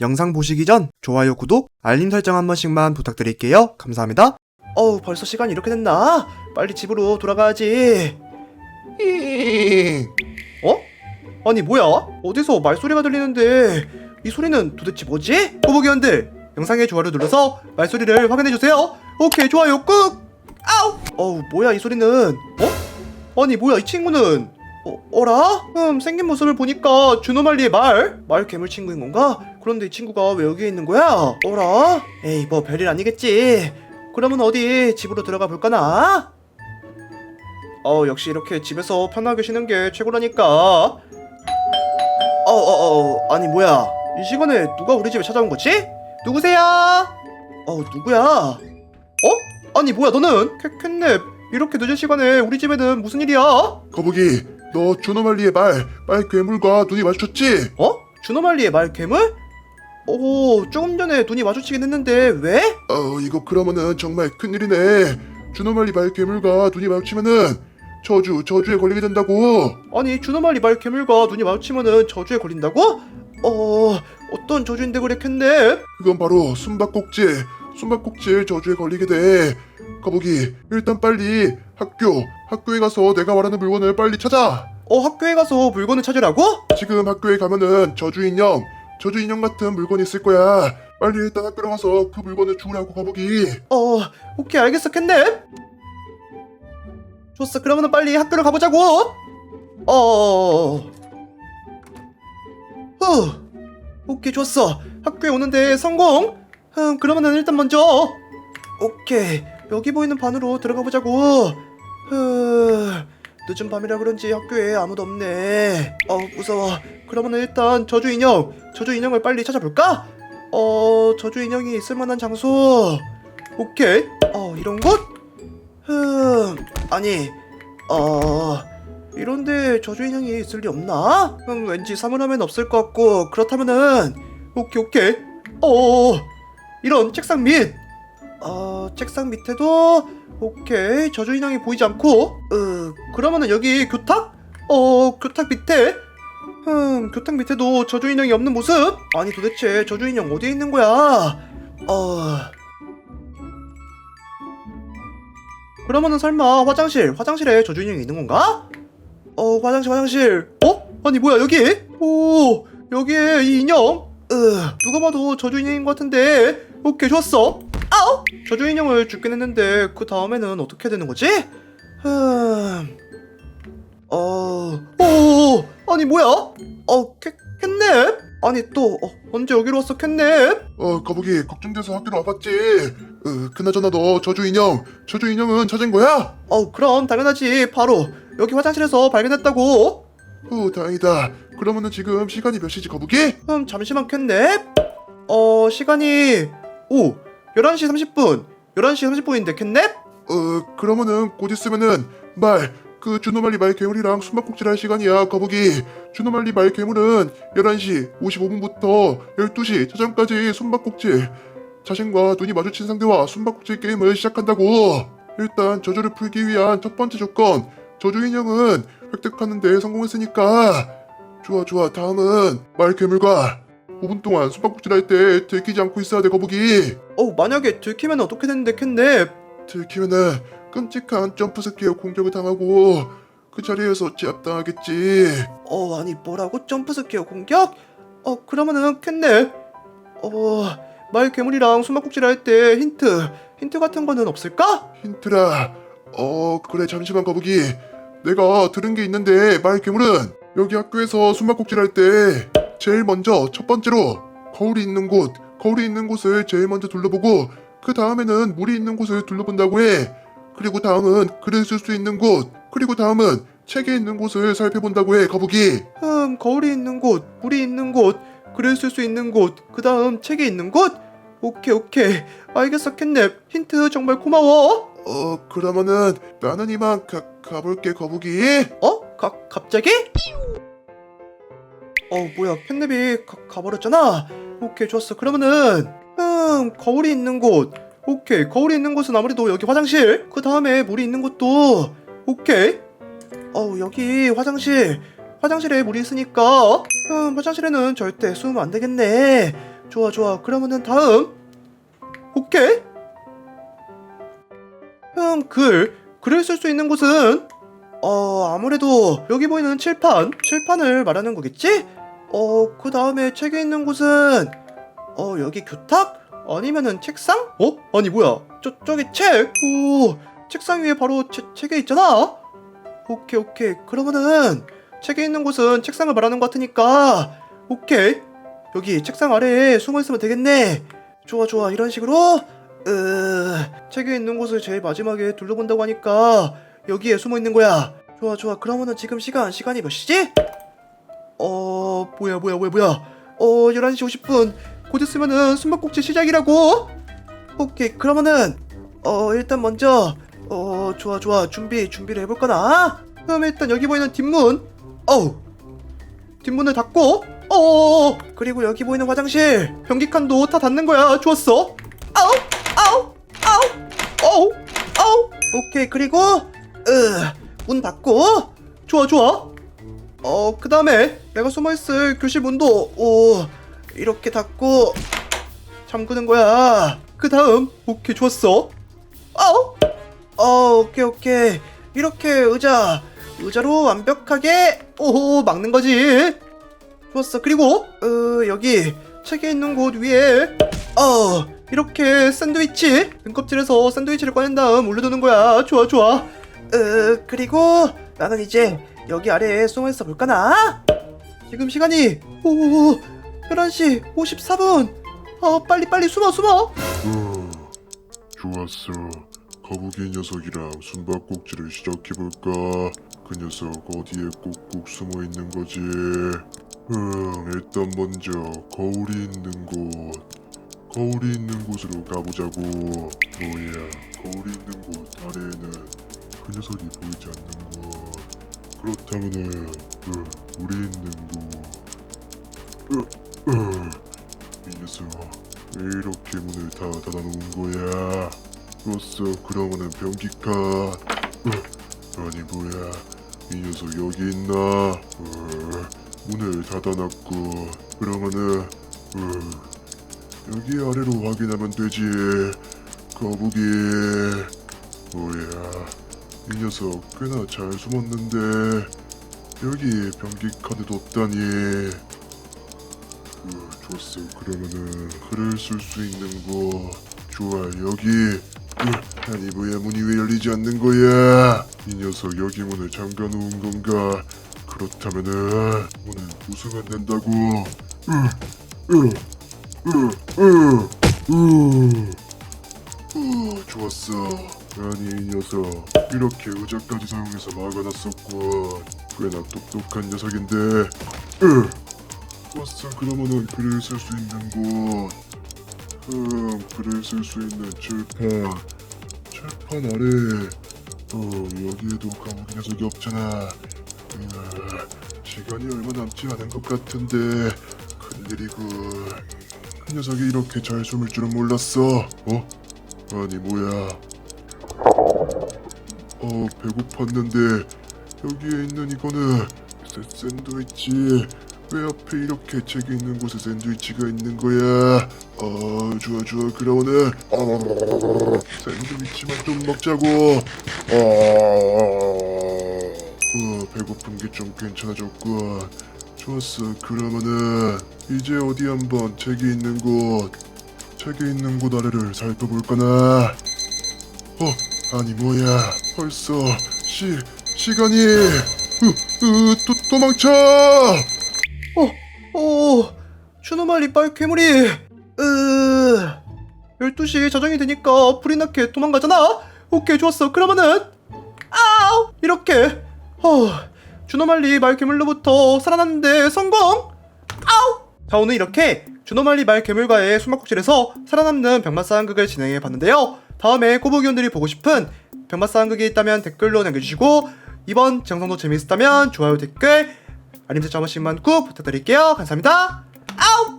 영상 보시기 전 좋아요, 구독, 알림 설정 한 번씩만 부탁드릴게요. 감사합니다. 어우, 벌써 시간이 이렇게 됐나? 빨리 집으로 돌아가야지. 어? 아니 뭐야? 어디서 말소리가 들리는데 이 소리는 도대체 뭐지? 꼬부기원들 영상에 좋아요 눌러서 말소리를 확인해주세요. 오케이 좋아요 꾹. 아우. 어우 뭐야 이 소리는? 어? 아니 뭐야 이 친구는? 어, 어라? 음, 생긴 모습을 보니까 주노말리의 말? 말 괴물 친구인 건가? 그런데 이 친구가 왜 여기에 있는 거야? 어라? 에이, 뭐 별일 아니겠지. 그러면 어디 집으로 들어가 볼까나? 어, 역시 이렇게 집에서 편하게 쉬는 게 최고라니까. 어, 어, 어, 아니 뭐야? 이 시간에 누가 우리 집에 찾아온 거지? 누구세요? 어, 누구야? 어? 아니 뭐야 너는? 캐, 캣냅 이렇게 늦은 시간에 우리 집에는 무슨 일이야? 거북이, 너 주노말리의 말, 말 괴물과 눈이 마주쳤지? 어? 주노말리의 말 괴물? 오, 조금 전에 눈이 마주치긴 했는데 왜? 어, 이거 그러면은 정말 큰일이네. 주노말리 말 괴물과 눈이 마주치면은 저주, 저주에 걸리게 된다고. 아니 주노말리 말 괴물과 눈이 마주치면은 저주에 걸린다고? 어, 어떤 저주인데 그래 캔네? 그건 바로 숨바꼭질, 숨바꼭질 저주에 걸리게 돼. 거북이, 일단 빨리 학교, 학교에 가서 내가 말하는 물건을 빨리 찾아. 어, 학교에 가서 물건을 찾으라고? 지금 학교에 가면은 저주 인형, 저주 인형 같은 물건이 있을 거야. 빨리 일단 가서 그 물건을 주우라고 거북이. 어, 오케이 알겠어 캔네. 좋았어, 그러면은 빨리 학교를 가보자고. 어, 후, 오케이 좋았어. 학교에 오는데 성공. 음, 그러면은 일단 먼저 오케이 여기 보이는 반으로 들어가 보자고. 후, 늦은 밤이라 그런지 학교에 아무도 없네. 어 무서워. 그러면은 일단 저주 인형, 저주 인형을 빨리 찾아볼까? 어 저주 인형이 있을 만한 장소. 오케이. 어 이런 곳? 흠 아니 어 이런데 저주 인형이 있을 리 없나? 음 왠지 사물함엔 없을 것 같고 그렇다면은 오케이 오케이. 어 이런 책상 밑. 어 책상 밑에도 오케이. 저주 인형이 보이지 않고. 으 그러면은 여기 교탁? 어 교탁 밑에? 흠 교탁 밑에도 저주 인형이 없는 모습? 아니 도대체 저주 인형 어디에 있는 거야? 어. 그러면은 설마 화장실 화장실에 저주 인형이 있는 건가? 어 화장실 화장실. 어? 아니 뭐야 여기? 오 여기에 이 인형? 으 누가 봐도 저주 인형인 것 같은데. 오케이 좋았어 아우 저주 인형을 죽긴 했는데 그 다음에는 어떻게 되는 거지? 흠... 어... 오... 아니 뭐야? 어... 캣... 캣냅? 아니 또 어, 언제 여기로 왔어 캣냅? 어, 거북이 걱정돼서 학교로 와봤지. 어, 그나저나 너 저주 인형, 저주 인형은 찾은 거야? 어 그럼 당연하지 바로 여기 화장실에서 발견했다고 후, 다행이다. 그러면은 지금 시간이 몇 시지, 거북이? 음 잠시만 캣냅 어 시간이 오 11시 30분 11시 30분인데 캣냅? 어, 그러면은 곧 있으면은 말, 그 주노말리 말 괴물이랑 숨바꼭질 할 시간이야, 거북이. 주노말리 말 괴물은 11시 55분부터 12시 차전까지 숨바꼭질. 자신과 눈이 마주친 상대와 숨바꼭질 게임을 시작한다고. 일단 저주를 풀기 위한 첫 번째 조건. 저주 인형은 획득하는 데 성공했으니까. 좋아, 좋아. 다음은 말 괴물과 5분 동안 숨바꼭질 할 때 들키지 않고 있어야 돼, 거북이. 어 만약에 들키면 어떻게 되는데 캣냅 들키면은 끔찍한 점프 스키어 공격을 당하고 그 자리에서 제압당하겠지. 어 아니 뭐라고 점프 스퀘어 공격? 어 그러면은 캣냅 어말 괴물이랑 숨바꼭질 할 때 힌트 힌트 같은 거는 없을까? 힌트라. 어 그래 잠시만 거북이. 내가 들은 게 있는데 말 괴물은 여기 학교에서 숨바꼭질 할때 제일 먼저 첫 번째로 거울이 있는 곳, 거울이 있는 곳을 제일 먼저 둘러보고 그 다음에는 물이 있는 곳을 둘러본다고 해. 그리고 다음은 글을 쓸 수 있는 곳, 그리고 다음은 책에 있는 곳을 살펴본다고 해 거북이. 음 거울이 있는 곳 물이 있는 곳 글을 쓸 수 있는 곳 그 다음 책이 있는 곳 오케이 오케이 알겠어 캣냅 힌트 정말 고마워 어 그러면은 나는 이만 가, 가볼게 거북이 어? 가, 갑자기? 어 뭐야 캣냅이 가, 가버렸잖아? 오케이 좋았어. 그러면은 음 거울이 있는 곳. 오케이 거울이 있는 곳은 아무래도 여기 화장실. 그 다음에 물이 있는 곳도. 오케이. 어우 여기 화장실. 화장실에 물이 있으니까 음 화장실에는 절대 숨으면 안 되겠네. 좋아 좋아. 그러면은 다음. 오케이. 흠글. 글을 쓸 수 있는 곳은 어 아무래도 여기 보이는 칠판. 칠판을 말하는 거겠지? 어 그 다음에 책에 있는 곳은 어 여기 교탁? 아니면은 책상? 어? 아니 뭐야? 저 저기 책 오 책상 위에 바로 체, 책에 있잖아? 오케이 오케이. 그러면은 책에 있는 곳은 책상을 말하는 것 같으니까 오케이. 여기 책상 아래에 숨어 있으면 되겠네. 좋아 좋아. 이런 식으로 으 책에 있는 곳을 제일 마지막에 둘러본다고 하니까 여기에 숨어 있는 거야. 좋아 좋아. 그러면은 지금 시간 시간이 몇 시지? 어 뭐야 뭐야 뭐야 뭐야. 어 11시 50분. 곧 있으면은 숨바꼭질 시작이라고. 오케이 그러면은 어 일단 먼저 어 좋아 좋아. 준비 준비를 해볼까나? 그럼 일단 여기 보이는 뒷문. 어우. 뒷문을 닫고 어 그리고 여기 보이는 화장실. 변기칸도 다 닫는 거야. 좋았어. 아우 아우 아우 아우 아우. 오케이 그리고 으문 닫고. 좋아 좋아 어 그 다음에 내가 숨어있을 교실 문도 오 이렇게 닫고 잠그는 거야. 그 다음 오케이 좋았어. 아우 어 오케이 오케이. 이렇게 의자 의자로 완벽하게 오 막는 거지. 좋았어. 그리고 어 여기 책에 있는 곳 위에 어 이렇게 샌드위치 등껍질에서 샌드위치를 꺼낸 다음 올려두는 거야. 좋아 좋아. 어 그리고 나는 이제 여기 아래에 숨어있어 볼까나 지금 시간이 오 11시 54분 어 빨리 빨리 숨어 숨어 어, 좋았어. 거북이 녀석이랑 숨바꼭질을 시작해볼까? 그 녀석 어디에 꼭꼭 숨어 있는 거지? 응, 일단 먼저 거울이 있는 곳. 거울이 있는 곳으로 가보자고. 뭐야, 거울이 있는 곳 아래에는 그 녀석이 보이지 않는 곳. 그렇다면은, 응, 우리 있는 곳. 으, 으, 이 녀석. 왜 이렇게 문을 다 닫아놓은 거야? 좋았어 그러면은 변기칸 으, 아니 뭐야 이 녀석 여기 있나? 으, 문을 닫아놨고 그러면은 으, 여기 아래로 확인하면 되지 거북이 뭐야 이 녀석 꽤나 잘 숨었는데 여기 변기칸에도 없다니 어, 좋았어. 그러면은 글을 쓸 수 있는 거 좋아. 여기 으, 아니 뭐야 문이 왜 열리지 않는 거야? 이 녀석 여기 문을 잠가 놓은 건가? 그렇다면은 문을 부수면 된다고. 으, 으, 으, 으, 으. 어, 좋았어. 아니 이 녀석. 이렇게 의자까지 사용해서 막아놨었군. 꽤나 똑똑한 녀석인데. 으. 좋았어 그러면은 글을 쓸 수 있는 곳. 음, 글을 쓸 수 있는 칠판. 칠판 아래. 어 여기에도 감옥 녀석이 없잖아. 음, 시간이 얼마 남지 않은 것 같은데. 큰일이고 그 녀석이 이렇게 잘 숨을 줄은 몰랐어. 어? 아니 뭐야 어 배고팠는데 여기에 있는 이거는 샌- 샌드위치 왜 앞에 이렇게 책이 있는 곳에 샌드위치가 있는 거야? 어, 좋아 좋아 그러면은 어, 샌드위치만 좀 먹자고. 어, 어, 배고픈 게 좀 괜찮아졌군. 좋았어 그러면은 이제 어디 한번 책이 있는 곳, 책이 있는 곳 아래를 살펴볼까나. 어, 아니 뭐야? 벌써 시 시간이. 으, 으, 도, 도망쳐! 오 추노말리 빨 괴물이 으 12시 자정이 되니까 불이 나게 도망가잖아? 오케이 좋았어. 그러면은 아우! 이렇게 어 주노말리 말 괴물로부터 살아났는데 성공! 아우! 자 오늘 이렇게 주노말리 말 괴물과의 숨바꼭질에서 살아남는 병맛싸움극을 진행해 봤는데요 다음에 꼬부기원들이 보고 싶은 병맛싸움극이 있다면 댓글로 남겨주시고 이번 정성도 재미있었다면 좋아요 댓글 알림 설정 한 번씩만 꾹 부탁드릴게요. 감사합니다. 아우